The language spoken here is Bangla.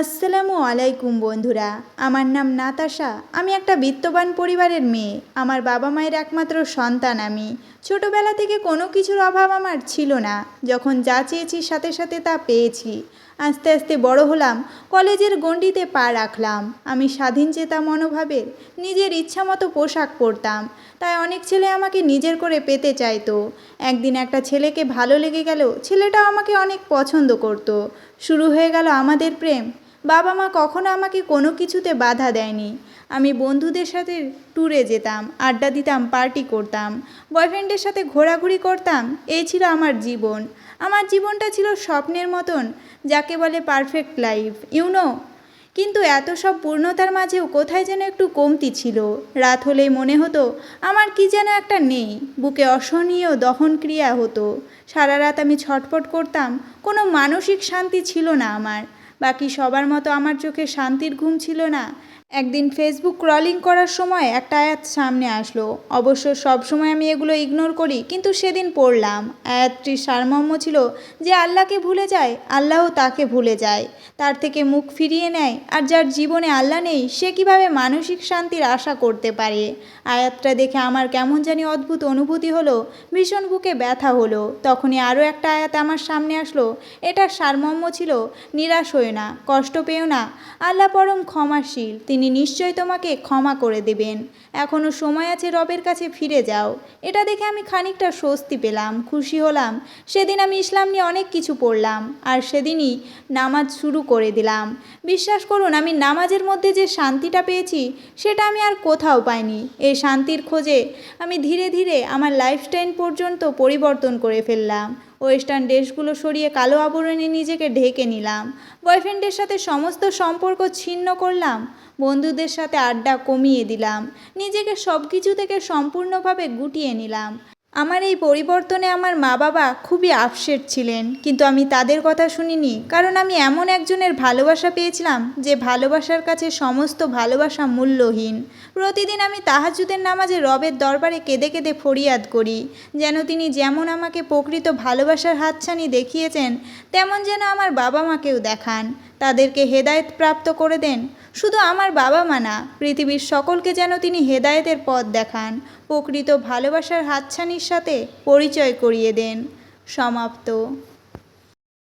আসসালামু আলাইকুম বন্ধুরা, আমার নাম নাতাশা, আমি একটা বিত্তবান পরিবারের মেয়ে, আমার বাবা মায়ের একমাত্র সন্তান আমি। ছোটবেলা থেকে কোনো কিছুর অভাব আমার ছিল না, যখন যা চেয়েছি সাথে সাথে তা পেয়েছি। আস্তে আস্তে বড় হলাম, কলেজের গণ্ডিতে পা রাখলাম, আমি স্বাধীন চেতা মনোভাবের, নিজের ইচ্ছা মতো পোশাক পরতাম, তাই অনেক ছেলে আমাকে নিজের করে পেতে চাইতো। একদিন একটা ছেলেকে ভালো লেগে গেল, ছেলেটাও আমাকে অনেক পছন্দ করতো। শুরু হয়ে গেল আমাদের প্রেম বাবা মা কখনো আমাকে কোনো কিছুতে বাধা দেয়নি। আমি বন্ধুদের সাথে ট্যুরে যেতাম, আড্ডা দিতাম, পার্টি করতাম বয়ফ্রেন্ডের সাথে ঘোরাঘুরি করতাম, এই ছিল আমার জীবন। আমার জীবনটা ছিল স্বপ্নের মতন, যাকে বলে পারফেক্ট লাইফ ইউনো কিন্তু এত সব পূর্ণতার মাঝেও কোথায় যেন একটু কমতি ছিল। রাত হলেই মনে হতো, আমার কি যেন একটা নেই, বুকে অসহনীয় দহন ক্রিয়া হতো। সারা রাত আমি ছটফট করতাম, কোনো মানসিক শান্তি ছিল না আমার। বাকি সবার মতো আমার চোখে শান্তির ঘুম ছিল না। একদিন ফেসবুক ক্রলিং করার সময় একটা আয়াত সামনে আসলো। অবশ্য সব সময় আমি এগুলো ইগনোর করি, কিন্তু সেদিন পড়লাম। আয়াতটির সারমর্ম ছিল যে আল্লাহকে ভুলে যায়, আল্লাহ তাকে ভুলে যায়। তার থেকে মুখ ফিরিয়ে নেয়, আর যার জীবনে আল্লাহ নেই, সে কীভাবে মানসিক শান্তির আশা করতে পারে? আয়াতটা দেখে আমার কেমন জানি অদ্ভুত অনুভূতি হলো, ভীষণ বুকে ব্যথা হলো। তখনই আরও একটা আয়াত আমার সামনে আসলো। এটার সারমর্ম ছিল, নিরাশ হয়ে না কষ্ট পেও না। আল্লাহ পরম ক্ষমাশীল, তিনি নিশ্চয় তোমাকে ক্ষমা করে দেবেন। এখনও সময় আছে রবের কাছে ফিরে যাও। এটা দেখে আমি খানিকটা স্বস্তি পেলাম, খুশি হলাম। সেদিন আমি ইসলাম নিয়ে অনেক কিছু পড়লাম, আর সেদিনই নামাজ শুরু করে দিলাম। বিশ্বাস করুন, আমি নামাজের মধ্যে যে শান্তিটা পেয়েছি, সেটা আমি আর কোথাও পাইনি। এই শান্তির খোঁজে আমি ধীরে ধীরে আমার লাইফস্টাইল পর্যন্ত পরিবর্তন করে ফেললাম। ওয়েস্টার্ন ড্রেসগুলো সরিয়ে কালো আবরণে নিজেকে ঢেকে নিলাম। বয়ফ্রেন্ডের সাথে সমস্ত সম্পর্ক ছিন্ন করলাম। বন্ধুদের সাথে আড্ডা কমিয়ে দিলাম। নিজেকে সব কিছু থেকে সম্পূর্ণভাবে গুটিয়ে নিলাম। আমার এই পরিবর্তনে আমার মা বাবা খুবই আপসেট ছিলেন, কিন্তু আমি তাদের কথা শুনিনি। কারণ আমি এমন একজনের ভালোবাসা পেয়েছিলাম, যে ভালোবাসার কাছে সমস্ত ভালোবাসা মূল্যহীন। প্রতিদিন আমি তাহাজুদের নামাজে রবের দরবারে কেঁদে কেঁদে ফরিয়াদ করি, যেন তিনি যেমন আমাকে প্রকৃত ভালোবাসার হাতছানি দেখিয়েছেন, তেমন যেন আমার বাবা মাকেও দেখান। তাদেরকে হেদায়েত প্রাপ্ত করে দেন। শুধু আমার বাবা মা না, পৃথিবীর সকলকে যেন তিনি হেদায়েতের পথ দেখান, প্রকৃত ভালোবাসার হাতছানির সাথে পরিচয় করিয়ে দেন। সমাপ্ত।